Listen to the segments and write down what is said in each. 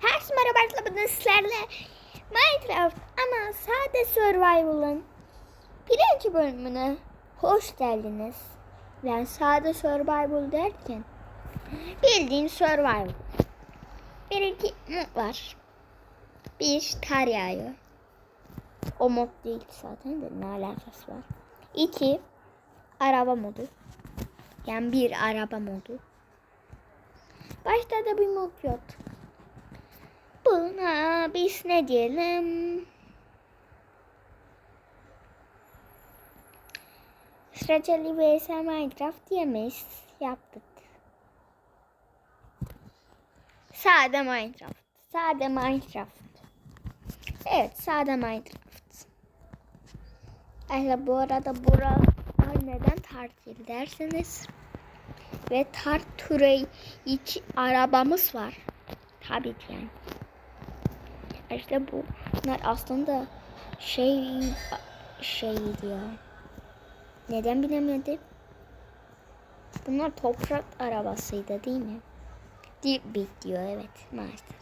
Herkese merhaba arkadaşlar sizlerle Minecraft ama sade survival'ın birinci bölümüne hoş geldiniz. Yani sade survival derken bildiğin survival. Bir iki mod var. Bir kar yağıyor. O mod değil zaten de ne alakası var. İki araba modu. Yani bir araba modu. Başta da bir mod yok. Buna biz ne diyelim? Sıracalı vs Minecraft diyemeyiz. Yaptık. Sade Minecraft. Sade Minecraft. Evet sade Minecraft. Ayrıca bu arada buralar neden tartil derseniz ve Tarture iç arabamız var. Tabii ki yani. İşte bunlar aslında şey şeydi ya. Neden bilemedim? Bunlar toprak arabasıydı değil mi? Deep diyor evet maalesef.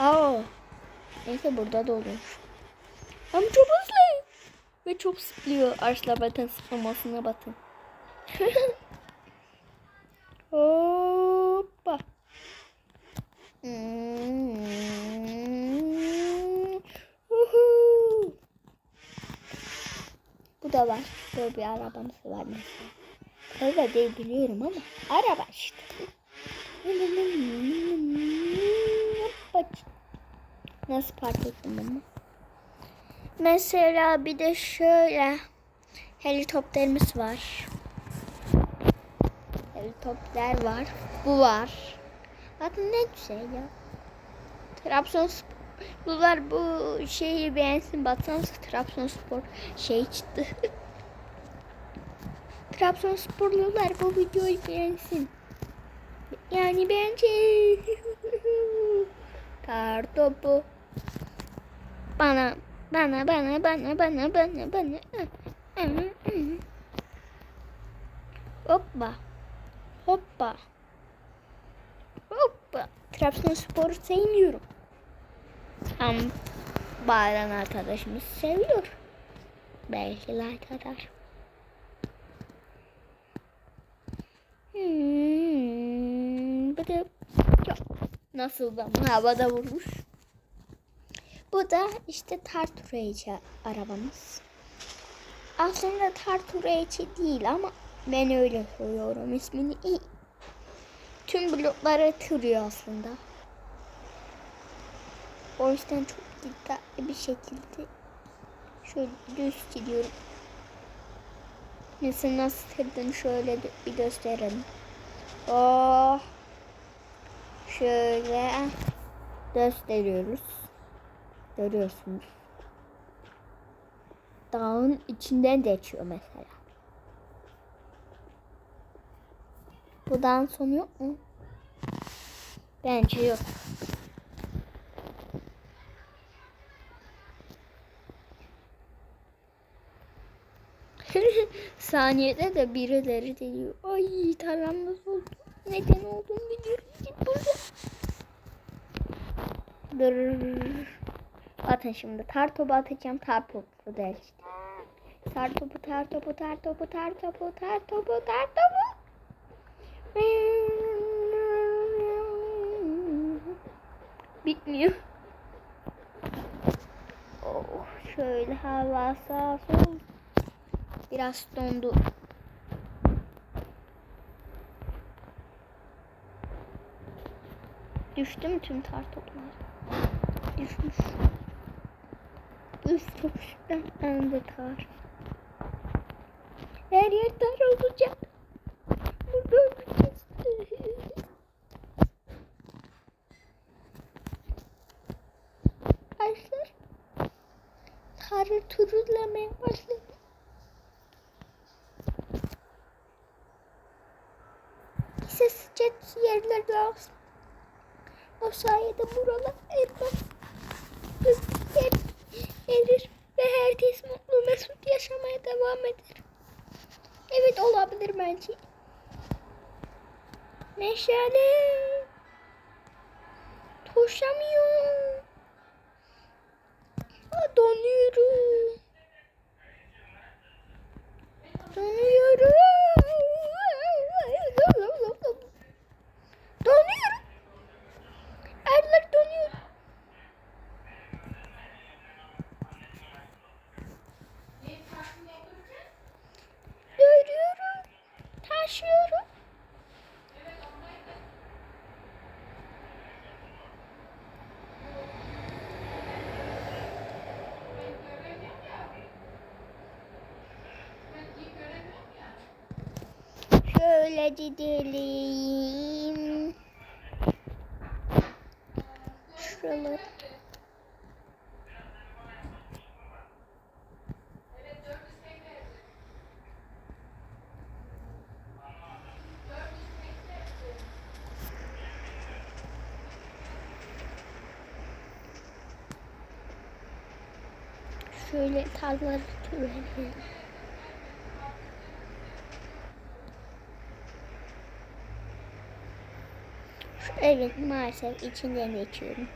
Aa. Neyse burada da olur. Ama çok hızlı. Ve çok sıplıyor. Arşla batın sıplamasına batın. Hoppa. Hmm. Uhu. Bu da var. Böyle bir arabamız var mesela. Öyle değil biliyorum ama araba işte. Nasıl park ettim bunu? Mesela bir de şöyle helikopterimiz var. Helikopter var. Bu var. Bakın ne güzel ya. Trabzonsporlular bu şeyi beğensin. Baksanıza Trabzonspor şey çıktı. Trabzonsporlular bu videoyu beğensin. Yani bence kar topu bana bana bana bana bana bana bana hoppa hoppa hoppa Trabzonspor'u sevmiyorum ama bazen arkadaşımız seviyor belki like atar hmm, bu da yok. nasıl da havada vurmuş bu da işte Tarturaiçi arabamız. Aslında Tarturaiçi değil ama ben öyle soruyorum ismini. Tüm blokları tırıyor aslında. O yüzden çok dikkatli bir şekilde şöyle düz gidiyorum. Mesela nasıl tırdığını şöyle bir gösterelim. Oh. Şöyle gösteriyoruz. Görüyorsunuz. Dağın içinden geçiyor mesela. Bu dağın sonu yok mu? Bence yok. Saniyede de birileri deliyor. Ay tarlamız oldu. Neden olduğunu biliyorum. Git burada. Dur. Atın şimdi. Tar topu atacağım. Tar topu der işte. Tar topu, tar topu, tar topu, tar topu, tar topu, tar topu. Bitmiyor. Oh, şöyle hava sağ. Biraz dondu. Düştü mü tüm tar toplar? Düşmüş. Üst topuştan önde tar. Her yer tar olacak. Burada öleceğiz. Arkadaşlar tarı turuzlamaya başladı. Sıcak yerler lazım. O sayede buralar elmas hep erir ve herkes mutlu mesut yaşamaya devam eder. Evet olabilir bence. Meşale. Koşamıyorum. Şöyle gidelim. Şuralar. Şöyle tarlaları türelim. Evin maalesef içinden geçiyorum.